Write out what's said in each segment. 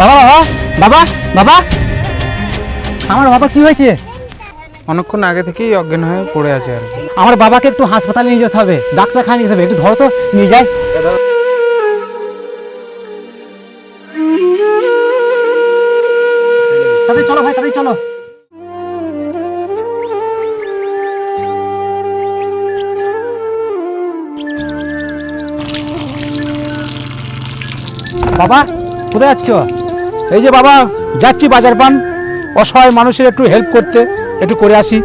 বাবা বাবা বাবা বাবা। আমার বাবা কি হয়েছে? অনেকক্ষণ আগে থেকেই অজ্ঞান হয়ে পড়ে আছে আর কি। আমার বাবাকে একটু হাসপাতালে নিয়ে যেতে হবে ডাক্তারখানা নিয়ে যেতে হবে। একটু ধরো তো নিয়ে যাই। তাড়াতাড়ি চলো ভাই তাড়াতাড়ি চলো। বাবা কোথায় যাচ্ছ? এই যে বাবা, যাচ্ছি বাজার পান। অসহায় মানুষের একটু হেল্প করতে, একটু করে আসি।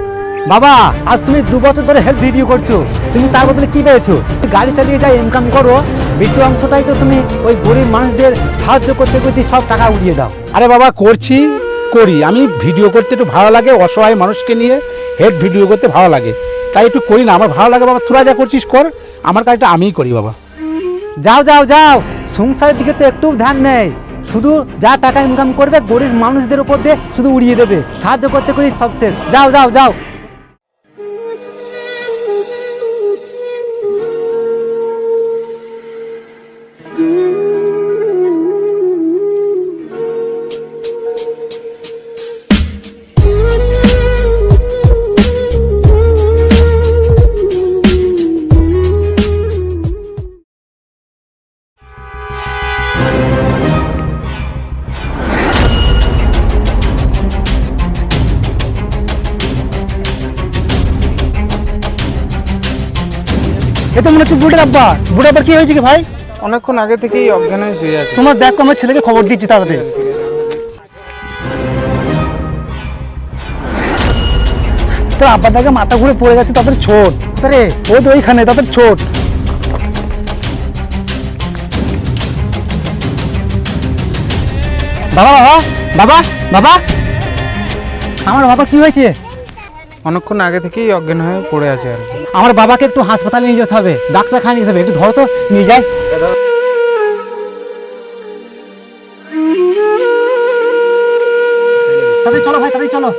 বাবা, আজ তুমি দু বছর ধরে হেল্প ভিডিও করছ। তুমি তার বদলে কি পেয়েছ? গাড়ি চালিয়ে যাই ইনকাম করো। বেশি অংশটাই তো তুমি ওই গরিব মানুষদের সাহায্য করতে করতে সব টাকা উড়িয়ে দাও। আরে বাবা, করছি, করি। আমি ভিডিও করতে একটু ভালো লাগে, অসহায় মানুষকে নিয়ে হেল্প ভিডিও করতে ভালো লাগে। তাই একটু করি না, আমার ভালো লাগে বাবা। তোরা যা করছিস কর, আমার কাজটা আমিই করি বাবা। যাও যাও যাও। সংসারের দিকে তো একটু ধ্যান নেই। শুধু যা টাকা ইনকাম করবে, গরিব মানুষদের উপর দিয়ে শুধু উড়িয়ে দেবে। সাহায্য করতে করি, সব শেষ। যাও যাও যাও। এ তো মনে হচ্ছে বুড়ের আব্বা। বুড়ের আব্বার কি হয়েছে কি ভাই? অনেকক্ষণ আগে থেকেই অজ্ঞান হয়ে শুয়ে আছে। তোমার দেখো আমার ছেলেকে খবর দিচ্ছি তাড়াতাড়ি। তোর আব্বার দেখে মাথা ঘুরে পড়ে গেছে তাদের ছোট। রে ও তো ওইখানে তাদের ছোট। বাবা বাবা বাবা বাবা। আমার বাবা কি হয়েছে? অনেকক্ষণ আগে থেকেই অজ্ঞান হয়ে পড়ে আছে আর কি। আমার বাবাকে একটু হাসপাতালে নিয়ে যেতে হবে, ডাক্তারখানা নিয়ে যেতে হবে। একটু ধরো তো, নিয়ে যাই। তাড়াতাড়ি চলো ভাই তাড়াতাড়ি চলো।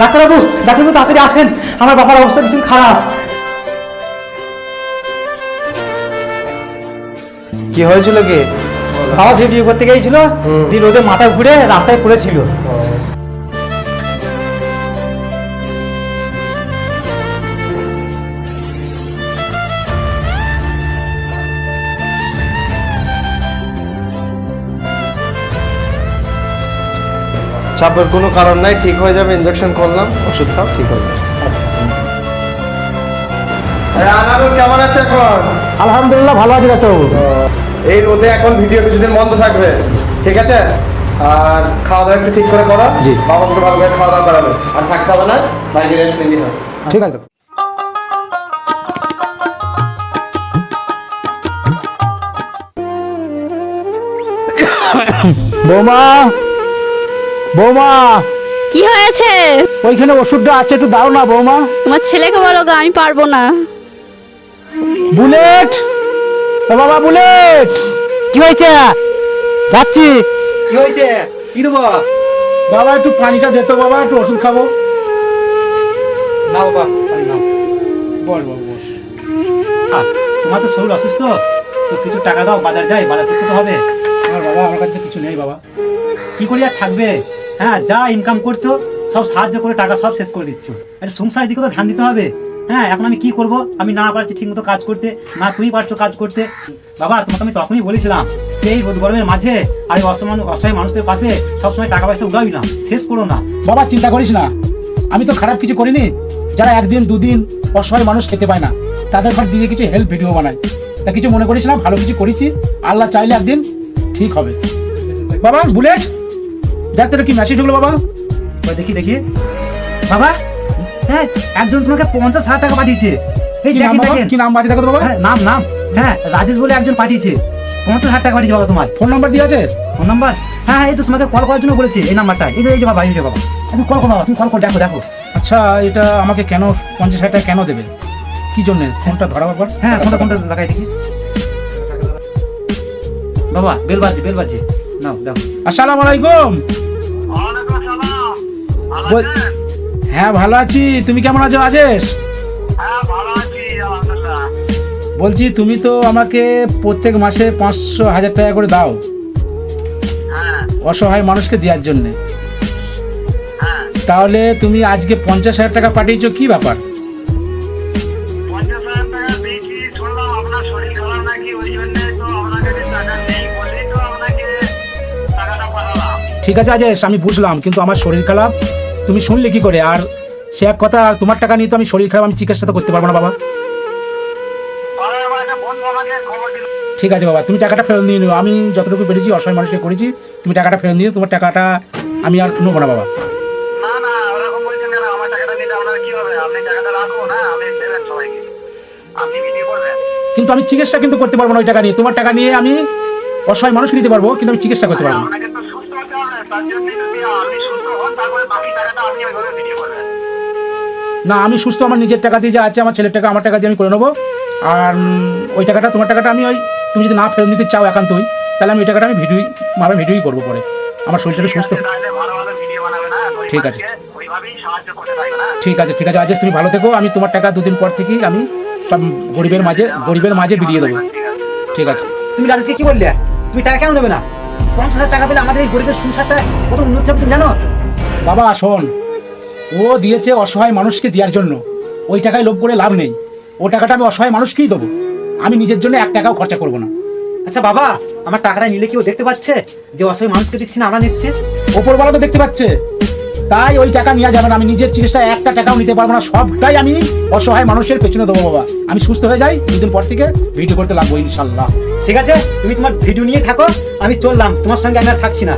ডাক্তারবাবু ডাক্তারবাবু তাড়াতাড়ি আসেন। আমার বাবার অবস্থা ভীষণ খারাপ। কি হয়েছিল কি? বাবা ভিডিও করতে গিয়েছিল। দিয়ে রোদে মাথা ঘুরে রাস্তায় পড়েছিল। চাপের কোনো কারণ নাই ঠিক হয়ে যাবে ইনজেকশন করলাম ওষুধ খাও ঠিক হয়ে যাবে। আরে কেমন আছে এখন? আলহামদুলিল্লাহ ভালো আছে ডাক্তারবাবু। এই রোদে এখন ভিডিও কিছুদিন বন্ধ থাকবে ঠিক আছে? আর খাওয়া দাওয়া একটু ঠিক করে করো। জি। ভালো করে খাওয়া দাওয়া করাবে। আর থাকতে হবে না বাইরে রেস্ট নিবি ঠিক আছে। বৌমা বৌমা। কি হয়েছে? ওইখানে ওষুধটা আছে একটু দাও না বৌমা। তোমার ছেলেকে বলো গো আমি পারব না। বুলেট! ও বাবা বুলেট! কি হয়েছে? যাচ্ছি। কি হয়েছে? কি দেবো? বাবা একটু পানিটা দে তো বাবা একটু ওষুধ খাব। না বাবা পানি নাও। বস বাবা বস। তোমার তো শরীর অসুস্থ তো কিছু টাকা দাও বাজার যাই বাজার করতে তো হবে। আমার বাবা আমার কাছে তো কিছু নেই বাবা। কি করি আর থাকবে? হ্যাঁ যা ইনকাম করছ, সব সাহায্য করে টাকা সব শেষ করে দিচ্ছ। একটা সংসারের দিকে তো ধ্যান দিতে হবে। হ্যাঁ এখন আমি কি করব? আমি না পারছি ঠিক মতো কাজ করতে, না তুমি পারছ কাজ করতে। বাবা, তোমাকে আমি তখনই বলেছিলাম যে এই রোদ গরমের মাঝে আর এই অসমান, অসহায় মানুষদের পাশে সবসময় টাকা পয়সা উড়াবি না, শেষ করো না। বাবা, চিন্তা করিস না। আমি তো খারাপ কিছু করিনি। যারা একদিন, দুদিন অসহায় মানুষ খেতে পায় না, তাদের ঘর দিয়ে কিছু হেল্প ভিডিও বানাই। তা কিছু মনে করিস না? ভালো কিছু করেছি। আল্লাহ চাইলে একদিন ঠিক হবে। বাবা বুলেট দেখ তোর কি মেসেজ ঢুকলো বাবা? দেখি দেখি। বাবা হ্যাঁ একজন তোমাকে পঞ্চাশ হাজার টাকা পাঠিয়েছে। এই দেখেন দেখেন। কি নাম আছে দেখো বাবা? হ্যাঁ নাম নাম। হ্যাঁ রাজেশ বলে একজন পাঠিয়েছে। পঞ্চাশ হাজার টাকা পাঠিয়েছে বাবা তোমার ফোন নাম্বার দিয়ে আছে? Phone number? হ্যাঁ হ্যাঁ এই তো তোমাকে কল করার জন্য বলেছে এই নাম্বারটা এই যে এই যে বাবা এই যে বাবা। তুমি কল করো বাবা তুমি কল করো দেখো দেখো। আচ্ছা এটা আমাকে কেন পঞ্চাশ হাজার টাকা কেন দেবে? কি জন্য? ফোনটা ধরা বাবার হ্যাঁ কোনটা কোনটা দেখাই দেখি। বাবা বেল বাজছে বেল বাজছে। নাও দেখো। আসসালামু আলাইকুম বল- হ্যাঁ ভালো আছি। তুমি কেমন আছো রাজেশ? বলছি তুমি তো আমাকে প্রত্যেক মাসে পাঁচশো হাজার টাকা করে দাও। অসহায় মানুষকে দেওয়ার জন্যে। তাহলে তুমি আজকে পঞ্চাশ হাজার টাকা পাঠিয়েছো কি ব্যাপার? ঠিক আছে, আজেশ, আমি বুঝলাম, কিন্তু আমার শরীর খারাপ। তুমি শুনলে কি করে? আর সে এক কথা, আর তোমার টাকা নিয়ে তো আমি শরীর খারাপ, আমি চিকিৎসা তো করতে পারব না, বাবা। ঠিক আছে, বাবা, তুমি টাকাটা ফেরত নিয়ে নিও। আমি যতটুকু পেরেছি, অসহায় মানুষকে করেছি। তুমি টাকাটা ফেরত নিয়ে তোমার টাকাটা আমি আর নেব না, বাবা। কিন্তু আমি চিকিৎসা কিন্তু করতে পারব না ওই টাকা নিয়ে। তোমার টাকা নিয়ে আমি অসহায় মানুষকে দিতে পারব, কিন্তু আমি চিকিৎসা করতে পারব না। না আমি সুস্থ আমার নিজের টাকা দিয়ে যা আছে আমার ছেলের টাকা আমার টাকা দিয়ে আমি করে নেব। আর ওই টাকাটা তোমার টাকাটা আমি ওই তুমি যদি না ফেরত দিতে চাও একান্তই তাহলে আমি ওই টাকাটা আমি ভিডিও মানে ভিডিওই করব পরে। আমার শরীরটা সুস্থ। তাহলে ভালো ভালো ভিডিও বানাবে না? ঠিক আছে। ওইভাবেই সাহায্য করতে থাকবে না? ঠিক আছে ঠিক আছে আজকে তুমি ভালো থেকো। আমি তোমার টাকা দুদিন পর থেকেই আমি সব গরিবের মাঝে গরিবের মাঝে বিলিয়ে দেবো। ঠিক আছে। ঠিক আছে। তুমি রাজেশকে কি বললে? তুমি টাকা কেন নেবে না? পঞ্চাশ হাজার টাকা পেলে আমাদের এই গরিবের সংসারটা কত উন্নতি হবে জানো? বাবা শোন। ও দিয়েছে অসহায় মানুষকে দেওয়ার জন্য। ওই টাকায় লোভ করে লাভ নেই। ও টাকাটা আমি অসহায় মানুষকেই দেবো। আমি নিজের জন্য এক টাকাও খরচা করব না। আচ্ছা বাবা আমার টাকাটা নিলে কি ও দেখতে পাচ্ছে যে অসহায় মানুষকে দিচ্ছি না আমরা নিচ্ছি? ওপরবেলা তো দেখতে পাচ্ছে। তাই ওই টাকা নেওয়া যাবে না। আমি নিজের চিকিৎসা একটা টাকাও নিতে পারব না। সবটাই আমি অসহায় মানুষের পেছনে দেবো বাবা। আমি সুস্থ হয়ে যাই। দুদিন পর থেকে ভিডিও করতে লাগবো ইনশাল্লাহ। ঠিক আছে? তুমি তোমার ভিডিও নিয়ে থাকো, আমি চললাম। তোমার সঙ্গে আমি আর থাকছি না।